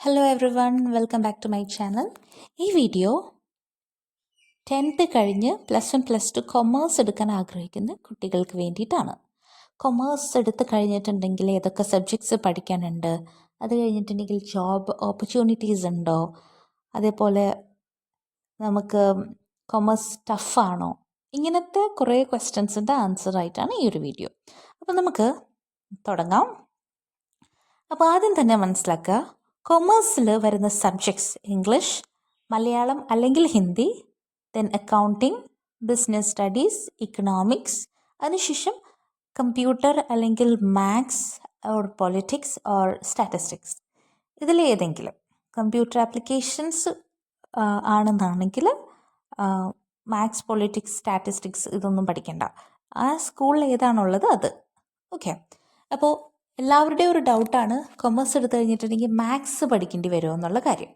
Hello everyone welcome back to my channel ഈ video tenth കഴിഞ്ഞ് plus one plus two commerce എടുക്കാൻ ആഗ്രഹിക്കുന്ന കുട്ടികൾക്ക് വേണ്ടിയിട്ടാണ്. കൊമേഴ്സ് എടുത്ത് കഴിഞ്ഞിട്ടുണ്ടെങ്കിൽ ഏതൊക്കെ സബ്ജക്ട്സ് പഠിക്കാനുണ്ട്? അത് കഴിഞ്ഞിട്ടുണ്ടെങ്കിൽ ജോബ് ഓപ്പർച്യൂണിറ്റീസ് ഉണ്ടോ? അതേപോലെ നമുക്ക് കൊമേഴ്സ് ടഫാണോ ഇങ്ങനത്തെ കുറേ ക്വസ്റ്റ്യൻസിന്റെ ആൻസർ ആയിട്ടാണ് ഈ ഒരു വീഡിയോ അപ്പോൾ നമുക്ക് തുടങ്ങാം. അപ്പോൾ ആദ്യം തന്നെ മനസ്സിലാക്കുക കൊമേഴ്സിൽ വരുന്ന സബ്ജക്ട്സ് ഇംഗ്ലീഷ് മലയാളം അല്ലെങ്കിൽ Hindi then accounting business studies economics അതിനുശേഷം കമ്പ്യൂട്ടർ അല്ലെങ്കിൽ maths or politics or statistics ഇതിലേതെങ്കിലും കമ്പ്യൂട്ടർ ആപ്ലിക്കേഷൻസ് ആണെന്നാണെങ്കിൽ മാത്സ് പൊളിറ്റിക്സ് സ്റ്റാറ്റിസ്റ്റിക്സ് ഇതൊന്നും പഠിക്കണ്ട. ആ സ്കൂളിൽ ഏതാണുള്ളത് അത്. ഓക്കെ അപ്പോൾ എല്ലാവരുടെയും ഒരു ഡൗട്ടാണ് കൊമേഴ്സ് എടുത്തു കഴിഞ്ഞിട്ടുണ്ടെങ്കിൽ മാത്സ് പഠിക്കേണ്ടി വരുമോ എന്നുള്ള കാര്യം.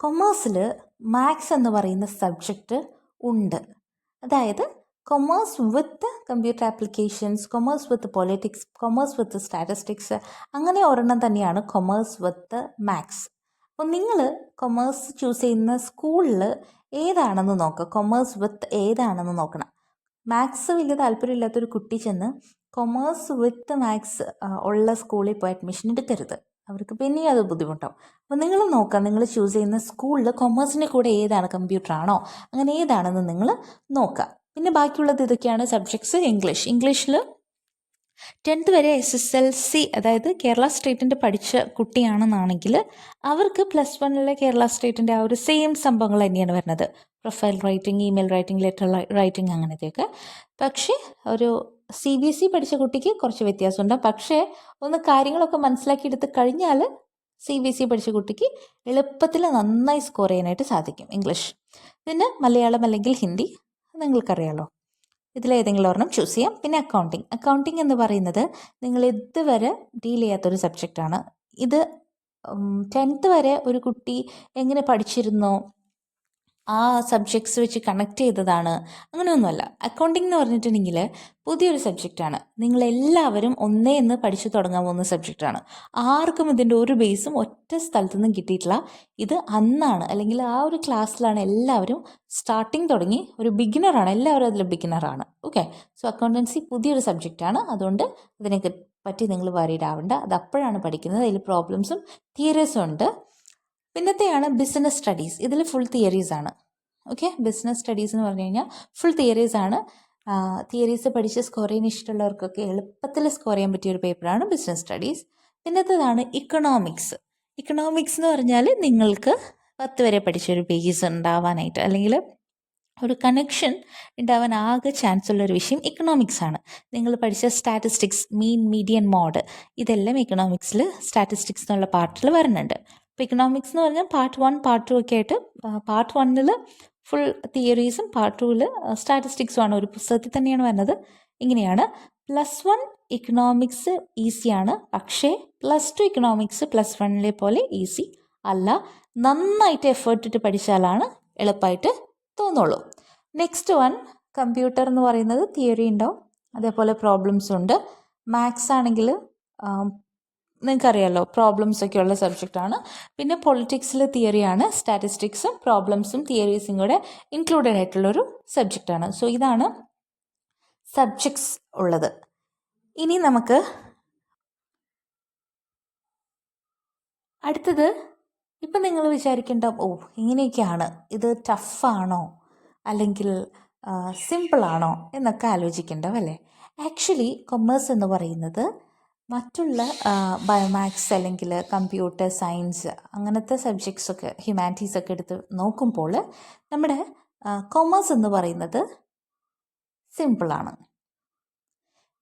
കൊമേഴ്സിൽ മാത്സ് എന്ന് പറയുന്ന സബ്ജക്റ്റ് ഉണ്ട്. അതായത് commerce with computer applications commerce with politics commerce with statistics അങ്ങനെ ഒരെണ്ണം തന്നെയാണ് കൊമേഴ്സ് വിത്ത് മാത്സ് അപ്പോൾ നിങ്ങൾ കൊമേഴ്സ് ചൂസ് ചെയ്യുന്ന സ്കൂളിൽ ഏതാണെന്ന് നോക്കുക കൊമേഴ്സ് വിത്ത് ഏതാണെന്ന് നോക്കണം. മാത്സ് വലിയ താല്പര്യമില്ലാത്തൊരു കുട്ടി ചെന്ന് കൊമേഴ്സ് വിത്ത് മാത്സ് ഉള്ള സ്കൂളിൽ പോയി അഡ്മിഷൻ എടുക്കരുത്. അവർക്ക് പിന്നെയും അത് ബുദ്ധിമുട്ടാവും. അപ്പോൾ നിങ്ങൾ നോക്കാം നിങ്ങൾ ചൂസ് ചെയ്യുന്ന സ്കൂളിൽ കൊമേഴ്സിന്റെ കൂടെ ഏതാണ് കമ്പ്യൂട്ടർ ആണോ അങ്ങനെ ഏതാണെന്ന് നിങ്ങൾ നോക്കുക പിന്നെ ബാക്കിയുള്ളത് ഇതൊക്കെയാണ് സബ്ജക്ട്സ് ഇംഗ്ലീഷ് ഇംഗ്ലീഷിൽ ടെൻത്ത് വരെ എസ് എസ് എൽ സി അതായത് കേരള സ്റ്റേറ്റിന്റെ പഠിച്ച കുട്ടിയാണെന്നാണെങ്കിൽ അവർക്ക് പ്ലസ് വണ്ണിലെ കേരള സ്റ്റേറ്റിന്റെ ആ ഒരു സെയിം സംഭവങ്ങൾ തന്നെയാണ് വരുന്നത്. Profile writing email writing letter writing അങ്ങനത്തെയൊക്കെ. പക്ഷേ ഒരു സി ബി എസ് ഇ പഠിച്ച കുട്ടിക്ക് കുറച്ച് വ്യത്യാസമുണ്ട്. പക്ഷേ ഒന്ന് കാര്യങ്ങളൊക്കെ മനസ്സിലാക്കിയെടുത്ത് കഴിഞ്ഞാൽ സി ബി എസ് ഇ പഠിച്ച കുട്ടിക്ക് എളുപ്പത്തിൽ നന്നായി സ്കോർ ചെയ്യാനായിട്ട് സാധിക്കും ഇംഗ്ലീഷ്. പിന്നെ മലയാളം അല്ലെങ്കിൽ ഹിന്ദി നിങ്ങൾക്കറിയാലോ. ഇതിലേതെങ്കിലും ഒരെണ്ണം ചൂസ് ചെയ്യാം. പിന്നെ അക്കൗണ്ടിങ് അക്കൗണ്ടിങ് എന്ന് പറയുന്നത് നിങ്ങൾ ഇതുവരെ ഡീൽ ചെയ്യാത്തൊരു സബ്ജക്റ്റാണ് ഇത് ടെൻത്ത് വരെ ഒരു കുട്ടി എങ്ങനെ പഠിച്ചിരുന്നോ? ആ സബ്ജക്ട്സ് വെച്ച് കണക്ട് ചെയ്തതാണ്. അങ്ങനെയൊന്നുമല്ല. അക്കൗണ്ടിങ് എന്ന് പറഞ്ഞിട്ടുണ്ടെങ്കിൽ പുതിയൊരു സബ്ജക്റ്റാണ് നിങ്ങളെല്ലാവരും ഒന്നേ എന്ന് പഠിച്ചു തുടങ്ങാൻ പോകുന്ന സബ്ജക്റ്റാണ് ആർക്കും ഇതിന്റെ ഒരു ബേസും ഒറ്റ സ്ഥലത്തു നിന്നും കിട്ടിയിട്ടില്ല. ഇത് അന്നാണ്. അല്ലെങ്കിൽ ആ ഒരു ക്ലാസ്സിലാണ് എല്ലാവരും സ്റ്റാർട്ടിങ് തുടങ്ങി. ഒരു ബിഗിനറാണ് എല്ലാവരും അതിൽ ബിഗിനറാണ് ഓക്കെ സോ അക്കൗണ്ടൻസി പുതിയൊരു സബ്ജക്റ്റാണ് അതുകൊണ്ട് അതിനെ പറ്റി നിങ്ങൾ വറീഡ് ആവേണ്ട. അത് അപ്പോഴാണ് പഠിക്കുന്നത്. അതിൽ പ്രോബ്ലംസും തിയറീസും ഉണ്ട്. പിന്നത്തെയാണ് ബിസിനസ് സ്റ്റഡീസ് ഇതിൽ ഫുൾ തിയറീസ് ആണ്. ഓക്കെ ബിസിനസ് സ്റ്റഡീസ് എന്ന് പറഞ്ഞു കഴിഞ്ഞാൽ ഫുൾ തിയറീസ് ആണ്. തിയറീസ് പഠിച്ച് സ്കോർ ചെയ്യാൻ ഇഷ്ടമുള്ളവർക്കൊക്കെ എളുപ്പത്തിൽ സ്കോർ ചെയ്യാൻ പറ്റിയ ഒരു പേപ്പറാണ് ബിസിനസ് സ്റ്റഡീസ് പിന്നത്തേതാണ് ഇക്കണോമിക്സ് ഇക്കണോമിക്സ് എന്ന് പറഞ്ഞാൽ നിങ്ങൾക്ക് പത്ത് വരെ പഠിച്ചൊരു ബേസ് ഉണ്ടാവാനായിട്ട് അല്ലെങ്കിൽ ഒരു കണക്ഷൻ ഉണ്ടാവാൻ ആകെ ചാൻസ് ഉള്ള ഒരു വിഷയം ഇക്കണോമിക്സ് ആണ്. നിങ്ങൾ പഠിച്ച സ്റ്റാറ്റിസ്റ്റിക്സ് മീൻ മീഡിയൻ മോഡ് ഇതെല്ലാം ഇക്കണോമിക്സിൽ സ്റ്റാറ്റിസ്റ്റിക്സ് എന്നുള്ള പാർട്ടിൽ വരുന്നുണ്ട്. ഇപ്പോൾ ഇക്കണോമിക്സ് എന്ന് പറഞ്ഞാൽ പാർട്ട് വൺ പാർട്ട് ടു ഒക്കെ ആയിട്ട് പാർട്ട് വണ്ണിൽ ഫുൾ തിയറീസും പാർട്ട് ടുവിൽ സ്റ്റാറ്റിസ്റ്റിക്സും ആണ്. ഒരു പുസ്തകത്തിൽ തന്നെയാണ് വരുന്നത്. ഇങ്ങനെയാണ്. പ്ലസ് വൺ ഇക്കണോമിക്സ് ഈസിയാണ് പക്ഷേ പ്ലസ് ടു ഇക്കണോമിക്സ് പ്ലസ് വണ്ണിലെ പോലെ ഈസി അല്ല. നന്നായിട്ട് എഫേർട്ട് ഇട്ട് പഠിച്ചാലാണ് എളുപ്പമായിട്ട് തോന്നുള്ളൂ. നെക്സ്റ്റ് വൺ കമ്പ്യൂട്ടർ എന്ന് പറയുന്നത് തിയറി ഉണ്ടാവും. അതേപോലെ പ്രോബ്ലംസ് ഉണ്ട്. മാത്സ് ആണെങ്കിൽ നിങ്ങൾക്കറിയാമല്ലോ പ്രോബ്ലംസ് ഒക്കെ ഉള്ള സബ്ജക്റ്റാണ് പിന്നെ പൊളിറ്റിക്സിലെ തിയറിയാണ് സ്റ്റാറ്റിസ്റ്റിക്സും പ്രോബ്ലംസും തിയറീസും കൂടെ ഇൻക്ലൂഡഡ് ആയിട്ടുള്ള ആയിട്ടുള്ളൊരു സബ്ജക്റ്റാണ് സോ ഇതാണ് സബ്ജക്ട്സ് ഉള്ളത്. ഇനി നമുക്ക് അടുത്തത് ഇപ്പം നിങ്ങൾ വിചാരിക്കേണ്ട ഓ ഇങ്ങനെയൊക്കെയാണ്. ഇത് ടഫാണോ അല്ലെങ്കിൽ സിമ്പിളാണോ എന്നൊക്കെ ആലോചിക്കേണ്ടവല്ലേ ആക്ച്വലി കൊമേഴ്സ് എന്ന് പറയുന്നത് മറ്റുള്ള ബയോമാക്സ് അല്ലെങ്കിൽ കമ്പ്യൂട്ടർ സയൻസ് അങ്ങനത്തെ സബ്ജക്ട്സൊക്കെ ഹ്യൂമാനിറ്റീസ് ഒക്കെ എടുത്ത് നോക്കുമ്പോൾ നമ്മുടെ കൊമേഴ്സ് എന്ന് പറയുന്നത് സിമ്പിളാണ്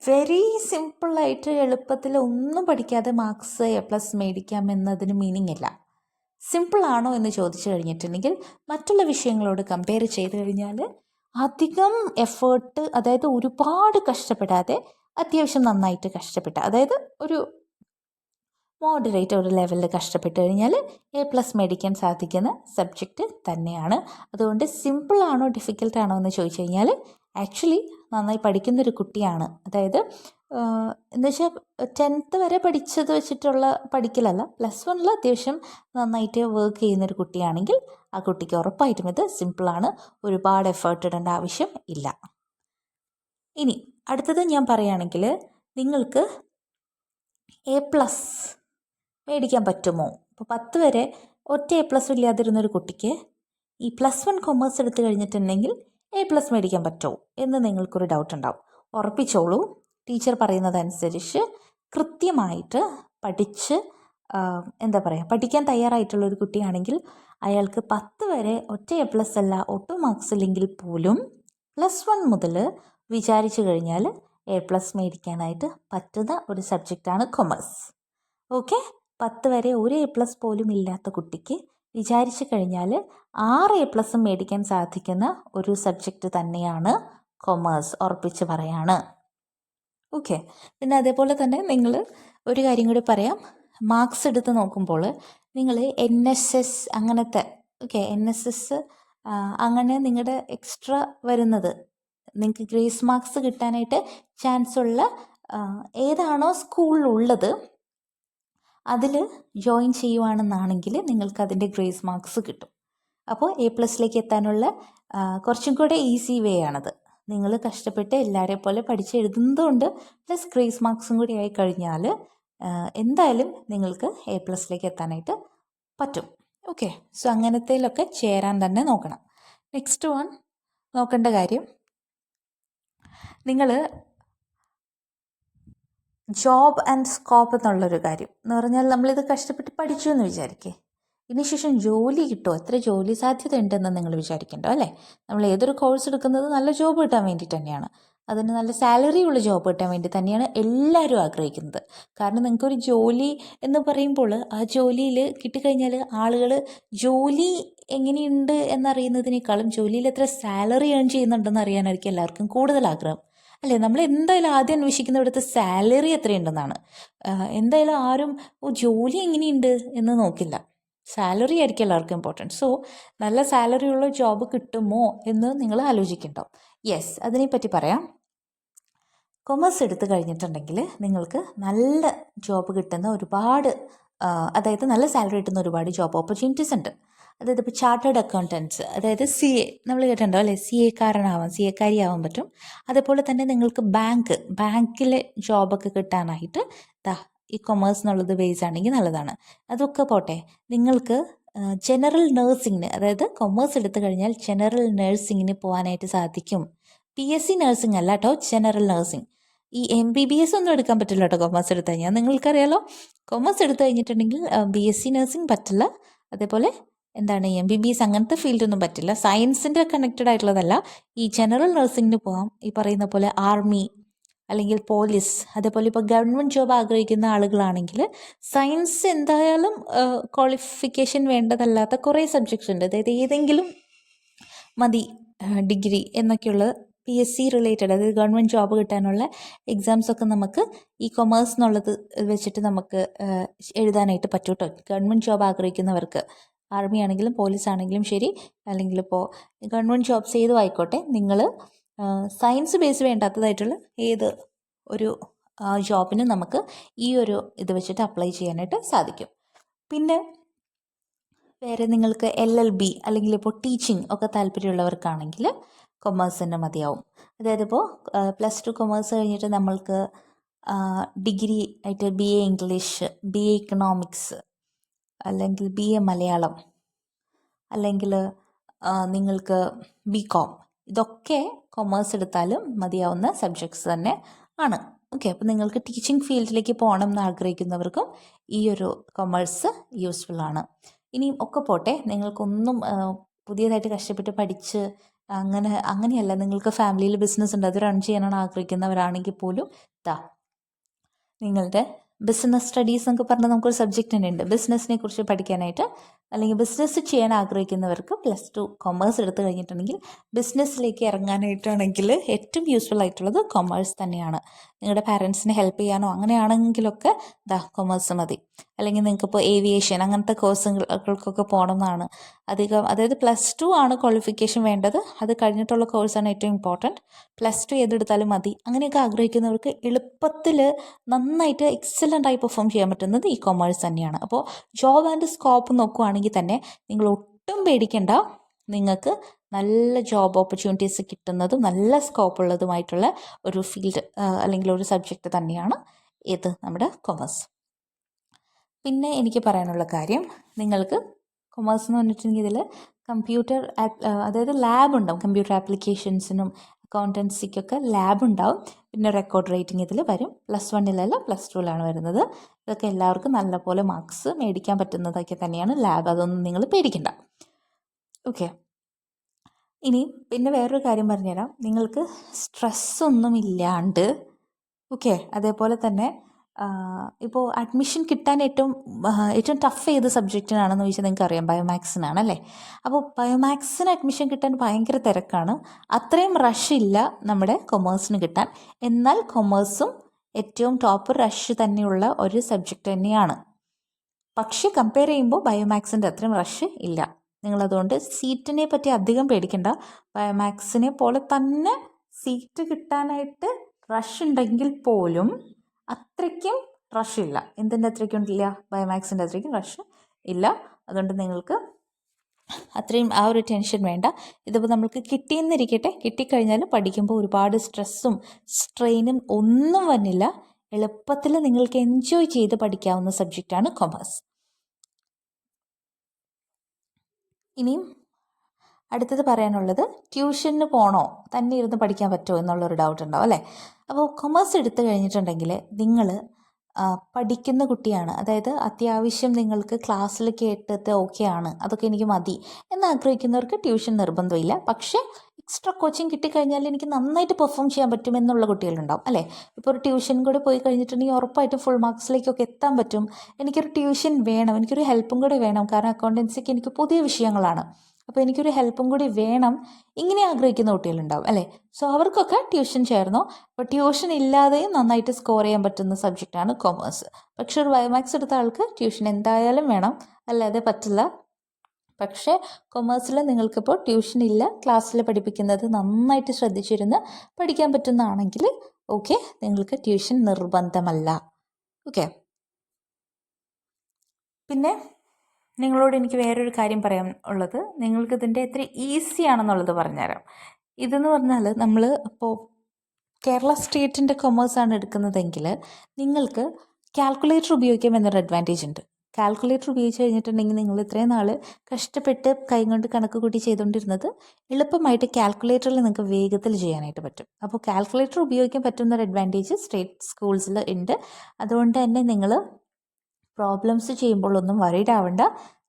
വെരി സിമ്പിളായിട്ട് എളുപ്പത്തിൽ ഒന്നും പഠിക്കാതെ മാർക്സ് എ പ്ലസ് മേടിക്കാം എന്നതിന് മീനിങ് ഇല്ല. സിമ്പിളാണോ എന്ന് ചോദിച്ചു കഴിഞ്ഞിട്ടുണ്ടെങ്കിൽ മറ്റുള്ള വിഷയങ്ങളോട് കമ്പയർ ചെയ്ത് കഴിഞ്ഞാൽ അധികം എഫേർട്ട് അതായത് ഒരുപാട് കഷ്ടപ്പെടാതെ അത്യാവശ്യം നന്നായിട്ട് കഷ്ടപ്പെട്ട അതായത് ഒരു മോഡറേറ്റ് ഒരു ലെവലിൽ കഷ്ടപ്പെട്ട് കഴിഞ്ഞാൽ എ പ്ലസ് മേടിക്കാൻ സാധിക്കുന്ന സബ്ജക്റ്റ് തന്നെയാണ്. അതുകൊണ്ട് സിമ്പിളാണോ ഡിഫിക്കൽട്ടാണോ എന്ന് ചോദിച്ചു കഴിഞ്ഞാൽ ആക്ച്വലി നന്നായി പഠിക്കുന്നൊരു കുട്ടിയാണ്. അതായത് എന്ന് വെച്ചാൽ ടെൻത്ത് വരെ പഠിച്ചത് വെച്ചിട്ടുള്ള പഠിക്കലല്ല പ്ലസ് വണ്ണിൽ അത്യാവശ്യം നന്നായിട്ട് വർക്ക് ചെയ്യുന്നൊരു കുട്ടിയാണെങ്കിൽ ആ കുട്ടിക്ക് ഉറപ്പായിട്ടും ഇത് സിമ്പിളാണ് ഒരുപാട് എഫേർട്ട് ഇടേണ്ട ആവശ്യം ഇല്ല. ഇനി അടുത്തത് ഞാൻ പറയുകയാണെങ്കിൽ നിങ്ങൾക്ക് എ പ്ലസ് മേടിക്കാൻ പറ്റുമോ? ഇപ്പോൾ പത്ത് വരെ ഒറ്റ എ പ്ലസ് ഇല്ലാതിരുന്നൊരു കുട്ടിക്ക് ഈ പ്ലസ് വൺ കൊമേഴ്സ് എടുത്തു കഴിഞ്ഞിട്ടുണ്ടെങ്കിൽ എ പ്ലസ് മേടിക്കാൻ പറ്റുമോ എന്ന് നിങ്ങൾക്കൊരു ഡൗട്ട് ഉണ്ടാവും. ഉറപ്പിച്ചോളൂ. ടീച്ചർ പറയുന്നതനുസരിച്ച് കൃത്യമായിട്ട് പഠിച്ച് എന്താ പറയുക പഠിക്കാൻ തയ്യാറായിട്ടുള്ള ഒരു കുട്ടിയാണെങ്കിൽ അയാൾക്ക് പത്ത് വരെ ഒറ്റ എ പ്ലസ് അല്ല ഒട്ടും മാർക്സ് ഇല്ലെങ്കിൽ പോലും പ്ലസ് വൺ മുതൽ വിചാരിച്ചു കഴിഞ്ഞാൽ എ പ്ലസ് മേടിക്കാനായിട്ട് പറ്റുന്ന ഒരു സബ്ജക്റ്റാണ് കൊമേഴ്സ് ഓക്കെ പത്ത് വരെ ഒരു എ പ്ലസ് പോലും ഇല്ലാത്ത കുട്ടിക്ക് വിചാരിച്ചു കഴിഞ്ഞാൽ ആറ് എ പ്ലസും മേടിക്കാൻ സാധിക്കുന്ന ഒരു സബ്ജക്റ്റ് തന്നെയാണ് കൊമേഴ്സ് ഉറപ്പിച്ച് പറയാണ്. ഓക്കെ പിന്നെ അതേപോലെ തന്നെ നിങ്ങൾ ഒരു കാര്യം കൂടി പറയാം. മാർക്സ് എടുത്ത് നോക്കുമ്പോൾ നിങ്ങൾ എൻ എസ് എസ് അങ്ങനത്തെ ഓക്കെ എൻ എസ് എസ് അങ്ങനെ നിങ്ങളുടെ എക്സ്ട്രാ വരുന്നത് നിങ്ങൾക്ക് ഗ്രേസ് മാർക്സ് കിട്ടാനായിട്ട് ചാൻസ് ഉള്ള ഏതാണോ സ്കൂളിലുള്ളത് അതിൽ ജോയിൻ ചെയ്യുവാണെന്നാണെങ്കിൽ നിങ്ങൾക്ക് അതിന്റെ ഗ്രേസ് മാർക്സ് കിട്ടും. അപ്പോൾ എ പ്ലസിലേക്ക് എത്താനുള്ള കുറച്ചും കൂടെ ഈസി വേ ആണത്. നിങ്ങൾ കഷ്ടപ്പെട്ട് എല്ലാവരെ പോലെ പഠിച്ച് എഴുതുന്നതുകൊണ്ട് പ്ലസ് ഗ്രേസ് മാർക്സും കൂടി ആയി കഴിഞ്ഞാൽ എന്തായാലും നിങ്ങൾക്ക് എ പ്ലസിലേക്ക് എത്താനായിട്ട് പറ്റും. ഓക്കെ സോ അങ്ങനത്തേലൊക്കെ ചേരാൻ തന്നെ നോക്കണം. നെക്സ്റ്റ് വൺ നോക്കേണ്ട കാര്യം നിങ്ങൾ ജോബ് ആൻഡ് സ്കോപ്പ് എന്നുള്ളൊരു കാര്യം. എന്ന് പറഞ്ഞാൽ നമ്മളിത് കഷ്ടപ്പെട്ട് പഠിച്ചു എന്ന് വിചാരിക്കേ ഇതിനുശേഷം ജോലി കിട്ടുമോ എത്ര ജോലി സാധ്യത ഉണ്ടെന്ന് നിങ്ങൾ വിചാരിക്കണ്ടോ അല്ലേ? നമ്മൾ ഏതൊരു കോഴ്സ് എടുക്കുന്നത് നല്ല ജോബ് കിട്ടാൻ വേണ്ടിയിട്ട് തന്നെയാണ്. അതിന് നല്ല സാലറി ഉള്ള ജോബ് കിട്ടാൻ വേണ്ടി തന്നെയാണ് എല്ലാവരും ആഗ്രഹിക്കുന്നത്. കാരണം നിങ്ങൾക്കൊരു ജോലി എന്ന് പറയുമ്പോൾ ആ ജോലിയിൽ കിട്ടിക്കഴിഞ്ഞാൽ ആളുകൾ ജോലി എങ്ങനെയുണ്ട് എന്നറിയുന്നതിനേക്കാളും ജോലിയിൽ എത്ര സാലറി ഏൺ ചെയ്യുന്നുണ്ടെന്ന് അറിയാനായിരിക്കും എല്ലാവർക്കും കൂടുതൽ ആഗ്രഹം. അല്ലേ? നമ്മൾ എന്തായാലും ആദ്യം അന്വേഷിക്കുന്ന ഇവിടുത്തെ സാലറി എത്രയുണ്ടെന്നാണ്. എന്തായാലും ആരും ഓ ജോലി എങ്ങനെയുണ്ട്? എന്ന് നോക്കില്ല. സാലറി ആയിരിക്കും എല്ലാവർക്കും ഇമ്പോർട്ടന്റ് സോ നല്ല സാലറി ഉള്ള ജോബ് കിട്ടുമോ എന്ന് നിങ്ങൾ ആലോചിക്കുന്നുണ്ടാവും യെസ് അതിനെപ്പറ്റി പറയാം. കൊമേഴ്സ് എടുത്തു കഴിഞ്ഞിട്ടുണ്ടെങ്കിൽ നിങ്ങൾക്ക് നല്ല ജോബ് കിട്ടുന്ന ഒരുപാട് അതായത് നല്ല സാലറി കിട്ടുന്ന ഒരുപാട് ജോബ് ഓപ്പർച്യൂണിറ്റീസ് ഉണ്ട്. അതായത് ഇപ്പോൾ ചാർട്ടേഡ് അക്കൗണ്ടൻസ് അതായത് സി എ നമ്മൾ കേട്ടിട്ടുണ്ടോ അല്ലേ? സി എക്കാരനാവാം സി എക്കാരി ആവാൻ പറ്റും. അതേപോലെ തന്നെ നിങ്ങൾക്ക് ബാങ്ക് ബാങ്കിലെ ജോബൊക്കെ കിട്ടാനായിട്ട് ദാ ഈ കൊമേഴ്സ് എന്നുള്ളത് ബേസ് ആണെങ്കിൽ നല്ലതാണ്. അതൊക്കെ പോട്ടെ നിങ്ങൾക്ക് ജനറൽ നേഴ്സിങ്ങിന് അതായത് കൊമേഴ്സ് എടുത്തു കഴിഞ്ഞാൽ ജനറൽ നേഴ്സിങ്ങിന് പോകാനായിട്ട് സാധിക്കും. പി എസ് സി നേഴ്സിംഗ് അല്ല കേട്ടോ ജനറൽ നേഴ്സിംഗ് ഈ എം ബി ബി എസ് ഒന്നും എടുക്കാൻ പറ്റില്ല കേട്ടോ കൊമേഴ്സ് എടുത്തു കഴിഞ്ഞാൽ. നിങ്ങൾക്കറിയാലോ കൊമേഴ്സ് എടുത്തു കഴിഞ്ഞിട്ടുണ്ടെങ്കിൽ ബി എസ് സി നേഴ്സിംഗ് പറ്റില്ല. അതേപോലെ എന്താണ് എം ബി ബി എസ് അങ്ങനത്തെ ഫീൽഡൊന്നും പറ്റില്ല. സയൻസിന്റെ കണക്റ്റഡ് ആയിട്ടുള്ളതല്ല. ഈ ജനറൽ നഴ്സിംഗിന് പോകാം ഈ പറയുന്ന പോലെ ആർമി അല്ലെങ്കിൽ പോലീസ് അതേപോലെ ഇപ്പോൾ ഗവൺമെന്റ് ജോബ് ആഗ്രഹിക്കുന്ന ആളുകളാണെങ്കിൽ സയൻസ് എന്തായാലും ക്വാളിഫിക്കേഷൻ വേണ്ടതല്ലാത്ത കുറേ സബ്ജക്ട്സ് ഉണ്ട്. അതായത് ഏതെങ്കിലും മതി ഡിഗ്രി എന്നൊക്കെയുള്ള പി എസ് സി റിലേറ്റഡ് അതായത് ഗവൺമെന്റ് ജോബ് കിട്ടാനുള്ള എക്സാംസൊക്കെ നമുക്ക് ഈ കൊമേഴ്സ് എന്നുള്ളത് വെച്ചിട്ട് നമുക്ക് എഴുതാനായിട്ട് പറ്റൂട്ടോ. ഗവൺമെന്റ് ജോബ് ആഗ്രഹിക്കുന്നവർക്ക്. ആർമി ആണെങ്കിലും പോലീസ് ആണെങ്കിലും ശരി. അല്ലെങ്കിൽ ഇപ്പോൾ ഗവൺമെന്റ് ജോബ്സ് ഏതും ആയിക്കോട്ടെ നിങ്ങൾ സയൻസ് ബേസ് വേണ്ടാത്തതായിട്ടുള്ള ഏത് ഒരു ജോബിന് നമുക്ക് ഈ ഒരു ഇത് വെച്ചിട്ട് അപ്ലൈ ചെയ്യാനായിട്ട് സാധിക്കും. പിന്നെ വേറെ നിങ്ങൾക്ക് എൽ എൽ ബി അല്ലെങ്കിൽ ഇപ്പോൾ ടീച്ചിങ് ഒക്കെ താല്പര്യമുള്ളവർക്കാണെങ്കിൽ കൊമേഴ്സ് തന്നെ മതിയാവും. അതായത് ഇപ്പോൾ പ്ലസ് ടു കൊമേഴ്സ് കഴിഞ്ഞിട്ട് നമ്മൾക്ക് ഡിഗ്രി ആയിട്ട് B A English B A economics അല്ലെങ്കിൽ ബി എ മലയാളം അല്ലെങ്കിൽ നിങ്ങൾക്ക് ബി കോം ഇതൊക്കെ കൊമേഴ്സ് എടുത്താലും മതിയാവുന്ന സബ്ജക്ട്സ് തന്നെ ആണ്. ഓക്കെ അപ്പോൾ നിങ്ങൾക്ക് ടീച്ചിങ് ഫീൽഡിലേക്ക് പോകണം എന്ന് ആഗ്രഹിക്കുന്നവർക്കും ഈ ഒരു കൊമേഴ്സ് യൂസ്ഫുൾ ആണ്. ഇനിയും ഒക്കെ പോട്ടെ നിങ്ങൾക്കൊന്നും പുതിയതായിട്ട് കഷ്ടപ്പെട്ട് പഠിച്ച് അങ്ങനെ അങ്ങനെയല്ല നിങ്ങൾക്ക് ഫാമിലിയിൽ ബിസിനസ് ഉണ്ട് അത് റൺ ചെയ്യാനാണ് ആഗ്രഹിക്കുന്നവരാണെങ്കിൽ പോലും ഇതാ നിങ്ങളുടെ ബിസിനസ് സ്റ്റഡീസ് എന്നൊക്കെ പറഞ്ഞാൽ നമുക്കൊരു സബ്ജക്റ്റ് തന്നെ ഉണ്ട്. ബിസിനസ്സിനെ കുറിച്ച് പഠിക്കാനായിട്ട് അല്ലെങ്കിൽ ബിസിനസ് ചെയ്യാൻ ആഗ്രഹിക്കുന്നവർക്ക് പ്ലസ് ടു കൊമേഴ്സ് എടുത്തു കഴിഞ്ഞിട്ടുണ്ടെങ്കിൽ ബിസിനസ്സിലേക്ക് ഇറങ്ങാനായിട്ടാണെങ്കിൽ ഏറ്റവും യൂസ്ഫുൾ ആയിട്ടുള്ളത് കൊമേഴ്സ് തന്നെയാണ്. നിങ്ങളുടെ പാരൻസിനെ ഹെൽപ്പ് ചെയ്യാനോ അങ്ങനെയാണെങ്കിലൊക്കെ ദാ കൊമേഴ്സ് മതി. അല്ലെങ്കിൽ നിങ്ങൾക്കിപ്പോൾ ഏവിയേഷൻ അങ്ങനത്തെ കോഴ്സുകൾക്കൊക്കെ പോകണമെന്നാണ് അധികം അതായത് പ്ലസ് ടു ആണ് ക്വാളിഫിക്കേഷൻ വേണ്ടത്. അത് കഴിഞ്ഞിട്ടുള്ള കോഴ്സാണ് ഏറ്റവും ഇമ്പോർട്ടന്റ് പ്ലസ് ടു ഏതെടുത്താലും മതി. അങ്ങനെയൊക്കെ ആഗ്രഹിക്കുന്നവർക്ക് എളുപ്പത്തിൽ നന്നായിട്ട് എക്സലന്റ് ആയി പെർഫോം ചെയ്യാൻ പറ്റുന്നത് ഈ കൊമേഴ്സ് തന്നെയാണ്. അപ്പോൾ ജോബ് ആൻഡ് സ്കോപ്പ് നോക്കുവാണെങ്കിൽ തന്നെ നിങ്ങൾ ഒട്ടും പേടിക്കേണ്ട. നിങ്ങൾക്ക് നല്ല ജോബ് ഓപ്പർച്യൂണിറ്റീസ് കിട്ടുന്നതും നല്ല സ്കോപ്പ് ഉള്ളതുമായിട്ടുള്ള ഒരു ഫീൽഡ് അല്ലെങ്കിൽ ഒരു സബ്ജക്റ്റ് തന്നെയാണ് ഏത് നമ്മുടെ കൊമേഴ്സ് പിന്നെ എനിക്ക് പറയാനുള്ള കാര്യം നിങ്ങൾക്ക് കൊമേഴ്സ് എന്ന് പറഞ്ഞിട്ടുണ്ടെങ്കിൽ ഇതിൽ കമ്പ്യൂട്ടർ അതായത് ലാബ് ഉണ്ടാവും. കമ്പ്യൂട്ടർ ആപ്ലിക്കേഷൻസിനും അക്കൗണ്ടൻസിക്കൊക്കെ ലാബ് ഉണ്ടാവും. പിന്നെ റെക്കോർഡ് റേറ്റിംഗ് ഇതിൽ വരും. പ്ലസ് വണ്ണിലല്ല പ്ലസ് ടുവിലാണ് വരുന്നത്. ഇതൊക്കെ എല്ലാവർക്കും നല്ലപോലെ മാർക്സ് മേടിക്കാൻ പറ്റുന്നതൊക്കെ തന്നെയാണ് ലാബ് അതൊന്നും നിങ്ങൾ പേടിക്കണ്ട. ഓക്കെ ഇനി പിന്നെ വേറൊരു കാര്യം പറഞ്ഞുതരാം. നിങ്ങൾക്ക് സ്ട്രെസ്സൊന്നും ഇല്ലാണ്ട് ഓക്കെ അതേപോലെ തന്നെ ഇപ്പോൾ അഡ്മിഷൻ കിട്ടാൻ ഏറ്റവും ഏറ്റവും ടഫ് ഏത് സബ്ജക്റ്റിനാണെന്ന് ചോദിച്ചാൽ നിങ്ങൾക്ക് അറിയാം. ബയോമാക്സിനാണ് അല്ലേ? അപ്പോൾ ബയോമാക്സിന് അഡ്മിഷൻ കിട്ടാൻ ഭയങ്കര തിരക്കാണ്. അത്രയും റഷ് ഇല്ല നമ്മുടെ കൊമേഴ്സിന് കിട്ടാൻ. എന്നാൽ കൊമേഴ്സും ഏറ്റവും ടോപ്പ് റഷ് തന്നെയുള്ള ഒരു സബ്ജക്റ്റ് തന്നെയാണ്. പക്ഷേ കമ്പയർ ചെയ്യുമ്പോൾ ബയോമാക്സിന്റെ അത്രയും റഷ് ഇല്ല. നിങ്ങളതുകൊണ്ട് സീറ്റിനെ പറ്റി അധികം പേടിക്കണ്ട. ബയോമാക്സിനെ പോലെ തന്നെ സീറ്റ് കിട്ടാനായിട്ട് റഷ് ഉണ്ടെങ്കിൽ പോലും അത്രയ്ക്കും റഷ് ഇല്ല. എന്തിന്റെ അത്രയ്ക്കും ഇല്ല ബയോമാക്സിന്റെ അത്രയ്ക്കും റഷ് ഇല്ല. അതുകൊണ്ട് നിങ്ങൾക്ക് അത്രയും ആ ഒരു ടെൻഷൻ വേണ്ട. ഇതിപ്പോൾ നമ്മൾക്ക് കിട്ടിയെന്നിരിക്കട്ടെ. കിട്ടിക്കഴിഞ്ഞാൽ പഠിക്കുമ്പോൾ ഒരുപാട് സ്ട്രെസ്സും സ്ട്രെയിനും ഒന്നും വന്നില്ല. എളുപ്പത്തിൽ നിങ്ങൾക്ക് എൻജോയ് ചെയ്ത് പഠിക്കാവുന്ന സബ്ജക്റ്റാണ് കൊമേഴ്സ് ഇനിയും അടുത്തത് പറയാനുള്ളത് ട്യൂഷന് പോകണോ തന്നെ ഇരുന്ന് പഠിക്കാൻ പറ്റുമോ എന്നുള്ളൊരു ഡൗട്ട് ഉണ്ടാവും അല്ലേ? അപ്പോൾ കൊമേഴ്സ് എടുത്തു കഴിഞ്ഞിട്ടുണ്ടെങ്കിൽ നിങ്ങൾ പഠിക്കുന്ന കുട്ടിയാണ്. അതായത് അത്യാവശ്യം നിങ്ങൾക്ക് ക്ലാസ്സിൽ കേട്ടിട്ട് ഓക്കെ ആണ്. അതൊക്കെ എനിക്ക് മതി എന്നാഗ്രഹിക്കുന്നവർക്ക് ട്യൂഷൻ നിർബന്ധമില്ല. പക്ഷേ എക്സ്ട്രാ കോച്ചിങ് കിട്ടിക്കഴിഞ്ഞാൽ എനിക്ക് നന്നായിട്ട് പെർഫോം ചെയ്യാൻ പറ്റും എന്നുള്ള കുട്ടികളുണ്ടാവും അല്ലേ? ഇപ്പോൾ ഒരു ട്യൂഷൻ കൂടെ പോയി കഴിഞ്ഞിട്ടുണ്ടെങ്കിൽ ഉറപ്പായിട്ടും ഫുൾ മാർക്സിലേക്കൊക്കെ എത്താൻ പറ്റും. എനിക്കൊരു ട്യൂഷൻ വേണം എനിക്കൊരു ഹെൽപ്പും കൂടെ വേണം. കാരണം അക്കൗണ്ടൻസിക്ക് എനിക്ക് പുതിയ വിഷയങ്ങളാണ്. അപ്പോൾ എനിക്കൊരു ഹെൽപ്പും കൂടി വേണം. ഇങ്ങനെ ആഗ്രഹിക്കുന്ന കുട്ടികളുണ്ടാവും അല്ലേ? സോ അവർക്കൊക്കെ ട്യൂഷൻ ചേർന്നോ. അപ്പോൾ ട്യൂഷൻ ഇല്ലാതെയും നന്നായിട്ട് സ്കോർ ചെയ്യാൻ പറ്റുന്ന സബ്ജക്റ്റാണ് കൊമേഴ്സ് പക്ഷേ ഒരു ബയോമാക്സ് എടുത്ത ആൾക്ക് ട്യൂഷൻ എന്തായാലും വേണം. അല്ലാതെ പറ്റില്ല. പക്ഷേ കൊമേഴ്സിൽ നിങ്ങൾക്കിപ്പോൾ ട്യൂഷൻ ഇല്ല ക്ലാസ്സിൽ പഠിപ്പിക്കുന്നത് നന്നായിട്ട് ശ്രദ്ധിച്ചിരുന്ന് പഠിക്കാൻ പറ്റുന്നതാണെങ്കിൽ ഓക്കെ നിങ്ങൾക്ക് ട്യൂഷൻ നിർബന്ധമല്ല. ഓക്കെ പിന്നെ നിങ്ങളോട് എനിക്ക് വേറൊരു കാര്യം പറയാൻ ഉള്ളത്. നിങ്ങൾക്ക് ഇതിന്റെ എത്ര ഈസി ആണെന്നുള്ളത് പറഞ്ഞുതരാം. ഇതെന്ന് പറഞ്ഞാൽ നമ്മൾ ഇപ്പോൾ കേരള സ്റ്റേറ്റിന്റെ കൊമേഴ്സാണ് എടുക്കുന്നതെങ്കിൽ നിങ്ങൾക്ക് കാൽക്കുലേറ്റർ ഉപയോഗിക്കാം എന്നൊരു അഡ്വാന്റേജ് ഉണ്ട്. കാൽക്കുലേറ്റർ ഉപയോഗിച്ച് കഴിഞ്ഞിട്ടുണ്ടെങ്കിൽ നിങ്ങൾ ഇത്രയും നാൾ കഷ്ടപ്പെട്ട് കൈ കൊണ്ട് കണക്ക് കൂട്ടി ചെയ്തുകൊണ്ടിരുന്നത് എളുപ്പമായിട്ട് കാൽക്കുലേറ്ററിൽ നിങ്ങൾക്ക് വേഗത്തിൽ ചെയ്യാനായിട്ട് പറ്റും. അപ്പോൾ കാൽക്കുലേറ്റർ ഉപയോഗിക്കാൻ പറ്റുന്ന ഒരു അഡ്വാന്റേജ് സ്റ്റേറ്റ് സ്കൂൾസിൽ ഉണ്ട്. അതുകൊണ്ട് തന്നെ നിങ്ങൾ പ്രോബ്ലംസ് ചെയ്യുമ്പോഴൊന്നും വറീഡ് ആവേണ്ട.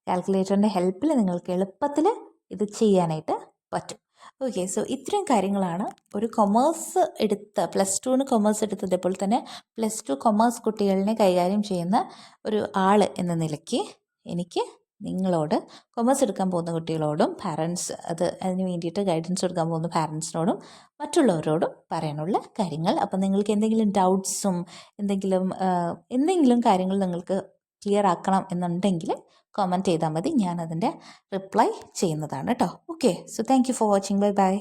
കാൽക്കുലേറ്ററിന്റെ ഹെൽപ്പിൽ നിങ്ങൾക്ക് എളുപ്പത്തിൽ ഇത് ചെയ്യാനായിട്ട് പറ്റും. ഓക്കെ സോ ഇത്രയും കാര്യങ്ങളാണ്. ഒരു കൊമേഴ്സ് എടുത്ത പ്ലസ് ടുവിന് കൊമേഴ്സ് എടുത്ത അതേപോലെ തന്നെ പ്ലസ് ടു കൊമേഴ്സ് കുട്ടികളിനെ കൈകാര്യം ചെയ്യുന്ന ഒരു ആൾ എന്ന നിലയ്ക്ക് എനിക്ക് നിങ്ങളോട് കൊമേഴ്സ് എടുക്കാൻ പോകുന്ന കുട്ടികളോടും പാരൻസ് അത് അതിന് വേണ്ടിയിട്ട് ഗൈഡൻസ് കൊടുക്കാൻ പോകുന്ന പാരൻസിനോടും മറ്റുള്ളവരോടും പറയാനുള്ള കാര്യങ്ങൾ. അപ്പം നിങ്ങൾക്ക് എന്തെങ്കിലും ഡൗട്ട്സും എന്തെങ്കിലും എന്തെങ്കിലും കാര്യങ്ങൾ നിങ്ങൾക്ക് ക്ലിയർ ആക്കണം എന്നുണ്ടെങ്കിൽ കോമന്റ് ചെയ്താൽ മതി. ഞാനതിന്റെ റിപ്ലൈ ചെയ്യുന്നതാണ് കേട്ടോ. Okay so thank for watching bye bye